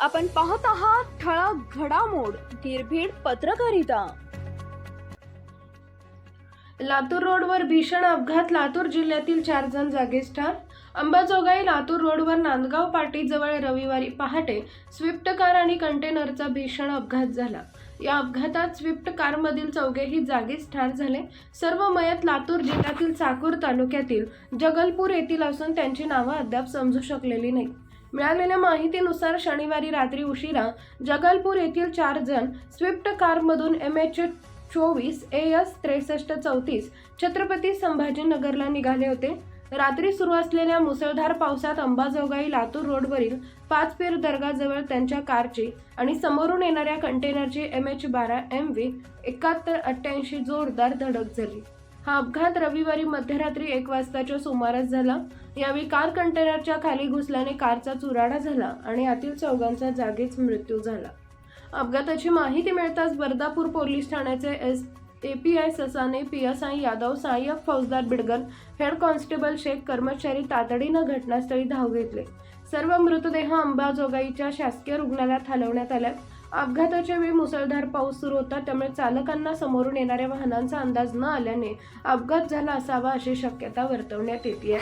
आपण पाहत आहात ठळक घडामोड निर्भीड पत्रकारिता. लातूर रोडवर भीषण अपघात. लातूर जिल्ह्यातील चार जण जागीच ठार अंबाजोगाई लातूर रोडवर नांदगाव पाटीजवळ रविवारी पहाटे स्विफ्ट कार आणि कंटेनरचा भीषण अपघात झाला. या अपघातात स्विफ्ट कारमधील चौघेही जागीच ठार झाले. सर्व मयत लातूर जिल्ह्यातील चाकूर तालुक्यातील जगलपूर येथील असून त्यांची नावं अद्याप समजू शकलेली नाही मिळालेल्या माहितीनुसार शनिवारी रात्री उशिरा जगलपूर येथील चार जण स्विफ्ट कारमधून एम एच चोवीस ए एस त्रेसष्ट चौतीस छत्रपती संभाजीनगरला निघाले होते. रात्री सुरू असलेल्या मुसळधार पावसात अंबाजोगाई लातूर रोडवरील पाचपीर दर्गाजवळ त्यांच्या कारची आणि समोरून येणाऱ्या कंटेनरची एम एच बारा एम व्ही एकाहत्तर अठ्ठ्याऐंशी जोरदार धडक झाली. हा अपघात रविवारी मध्यरात्री एक वाजताच्या सुमारास झाला. यावेळी कार कंटेनरच्या खाली घुसल्याने कारचा चुराडा झाला आणि आतील चौघांचा जागीच मृत्यू झाला. अपघाताची माहिती मिळताच बर्दापूर पोलीस ठाण्याचे S A P I Sasane P S I Yadav सहाय्यक फौजदार बिडगन हेड कॉन्स्टेबल शेख कर्मचारी तातडीनं घटनास्थळी धाव घेतले. सर्व मृतदेह अंबाजोगाईच्या शासकीय रुग्णालयात हलवण्यात आल्यात. अपघाताच्या वेळी मुसळधार पाऊस सुरू होता त्यामुळे चालकांना समोरून येणाऱ्या वाहनांचा अंदाज न आल्याने अपघात झाला असावा अशी शक्यता वर्तवण्यात येते.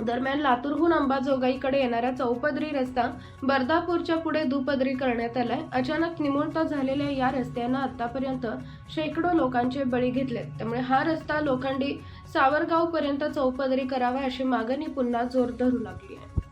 दरम्यान लातूरहून अंबाजोगाईकडे येणारा चौपदरी रस्ता बर्दापूरच्या पुढे दुपदरी करण्यात आलाय. अचानक निमुळता झालेल्या या रस्त्यानं आतापर्यंत शेकडो लोकांचे बळी घेतले त्यामुळे हा रस्ता लोखंडी सावरगाव पर्यंत चौपदरी करावा अशी मागणी पुन्हा जोर धरू लागली आहे.